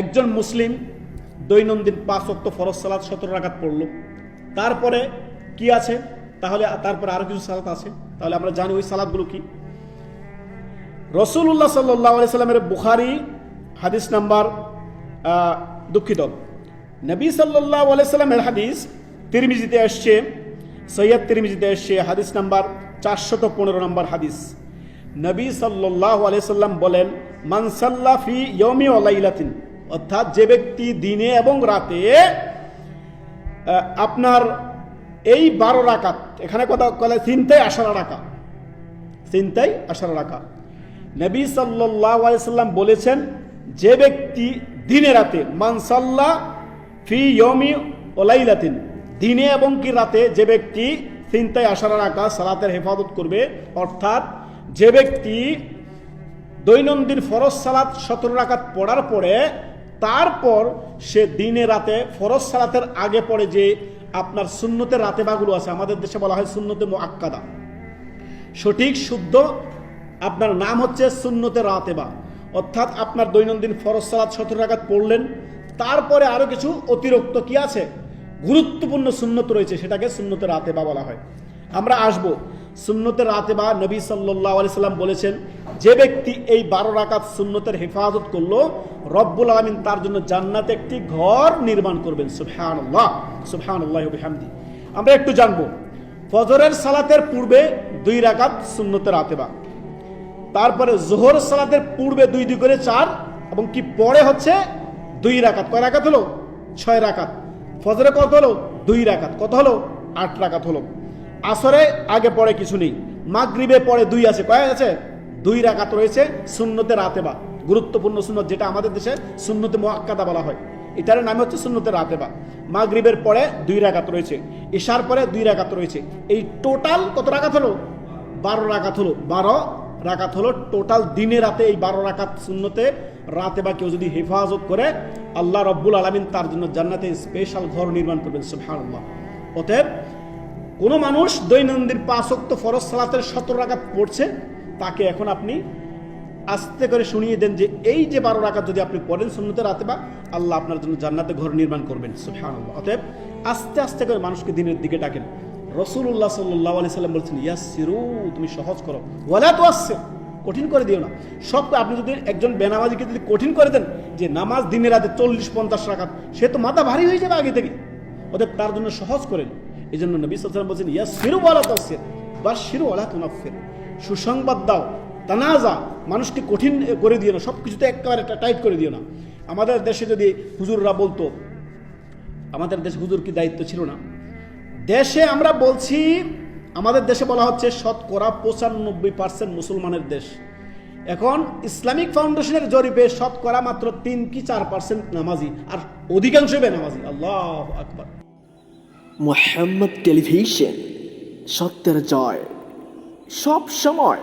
একজন মুসলিম দৈনন্দিন পাঁচ অক্ট ফরজ সালাদ সতেরো রাকাত পড়ল। তারপরে কি আছে? তাহলে, তারপরে আরও কিছু সালাত আছে। তাহলে আমরা জানি ওই সালাদগুলো কি। রসুল্লাহ সাল্লাহ আলি সাল্লামের বুখারি হাদিস নাম্বার দুঃখিত। নবী সাল্লাহ আলাইসাল্লামের হাদিস তিরমিজিতে আসছে সৈয়দ তিরমিজিতে আসছে হাদিস নাম্বার চারশত পনেরো নম্বর হাদিস। নবী সাল্লাহ আলাইসাল্লাম বলেন মানসাল্লা ফি ইয়মি ওলাইলাতিন অর্থাৎ যে ব্যক্তি দিনে এবং রাতে আপনার এই বারো রাকাত, এখানে কথা বলে চিন্তাই আশারা রাখা চিন্তাই আশারা রাখা নবী আলাইসাল্লাম বলেছেন, যে ব্যক্তি দিনে রাতে মানসাল্লা ফি ওলাইলাতিন দিনে এবং কি রাতে যে ব্যক্তি চিন্তায় আশারা রাখা সালাতের হেফাজত করবে, অর্থাৎ যে ব্যক্তি দৈনন্দিন ফরজ সালাত সতেরো রাকাত পড়ার পরে তারপর সে দিনে রাতে ফরজ সালাতের আগে পড়ে যে আপনার সুন্নতের রাতে বাগুলো আছে, আমাদের দেশে বলা হয় সুন্নতে মোয়াক্কাদা সঠিক, শুদ্ধ আপনার নাম হচ্ছে সুন্নতে রাতেবা। অর্থাৎ আপনার দৈনন্দিন ফরজ সালাত সতেরো রাকাত পড়লেন, তারপরে আরও কিছু অতিরিক্ত কি আছে? গুরুত্বপূর্ণ সুন্নত রয়েছে, সেটাকে সুন্নতে রাতেবা বলা হয়। আমরা আসব। সুন্নতের রাতেবা নবী সাল্লাহ আলি সাল্লাম বলেছেন, যে ব্যক্তি এই বারো রাকাত সুন্নতের হেফাজত করল রব্বুল আলমিন তার জন্য জান্নাতে একটি ঘর নির্মাণ করবেন সুফহান সুফহান আমরা একটু জানব, ফজরের সালাতের পূর্বে দুই রাকাত সুন্নতের আতেবা, তারপরে জোহর সালাতের পূর্বে দুই দুই করে চার, এবং কি পরে হচ্ছে দুই রাকাত। কয় রাকাত হলো? ছয় রাকাত। ফজরে কত হলো? দুই রাকাত। কত হলো? আট রাকাত হলো। আসরে আগে পরে কিছু নেই, মাগরিবে পরে দুই আছে। কয় আছে? দুই রাকাত রয়েছে সুন্নতের আতেবা। গুরুত্বপূর্ণ সুন্নত যেটা আমাদের দেশে সুন্নতে মোয়াক্কাদা বলা হয়। এটার নাম হচ্ছে সুন্নতের রাতেবা। মাগরিবের পরে দুই রাগাত রয়েছে ঈশার পরে দুই রাকাত রয়েছে। এই টোটাল কত রাকাত হলো? বারো রাকাত হলো। বারো রাকাত হলো টোটাল দিনে রাতে এই বারো রাকাত শূন্যতে রাতে বা কেউ যদি হেফাজত করে, আল্লাহ রব্বুল আলমিন তার জন্য জান্নাতে স্পেশাল ঘর নির্মাণ করবেন, সুবহানাল্লাহ। অতএব কোনো মানুষ দৈনন্দিন পাঁচক্ত ফরজ সালাতের সতেরো রাকাত পড়ছে, তাকে এখন আপনি আস্তে করে শুনিয়ে দেন যে এই যে বারো রাকাত যদি আপনি পড়েন সুন্নতে রাতে বা আল্লাহ আপনার জন্য জান্নাতে ঘর নির্মাণ করবেন। অতএব আস্তে আস্তে করে মানুষকে দিনের দিকে ডাকেন। রসুল্লাহ সাল্লাহ আলি সাল্লাম বলছেন ইয়াসিরু তুমি সহজ করো। ওয়ালা তো আসছে কঠিন করে দিও না। সব আপনি যদি একজন বেনামাজিকে যদি কঠিন করে দেন, যে নামাজ দিনে রাতে চল্লিশ পঞ্চাশ রাখাত সে তো মাথা ভারী হয়ে যাবে আগে থেকে। অতএব তার জন্য সহজ করেন এই জন্য নবী সাল্লাম বলছেন ইয়া শিরু তো তাসির বা শিরু ওয়ালা তুনাফির সুসংবাদ দাও। তানাজা মানুষকে কঠিন করে দিও না সব কিছুতে একেবারে টাইট করে দিও না। আমাদের দেশে যদি হুজুররা বলতো, আমাদের দেশে হুজুর কি দায়িত্ব ছিল না? দেশে আমরা বলছি, আমাদের দেশে বলা হচ্ছে শতকরা পঁচানব্বই পার্সেন্ট মুসলমানের দেশ। এখন ইসলামিক ফাউন্ডেশনের জরিপে শতকরা মাত্র তিন কি চার পার্সেন্ট নামাজি, আর অধিকাংশই বেনামাজি। আল্লাহ আকবর। মোহাম্মদ টেলিভিশন, সত্যের জয়, সব সময়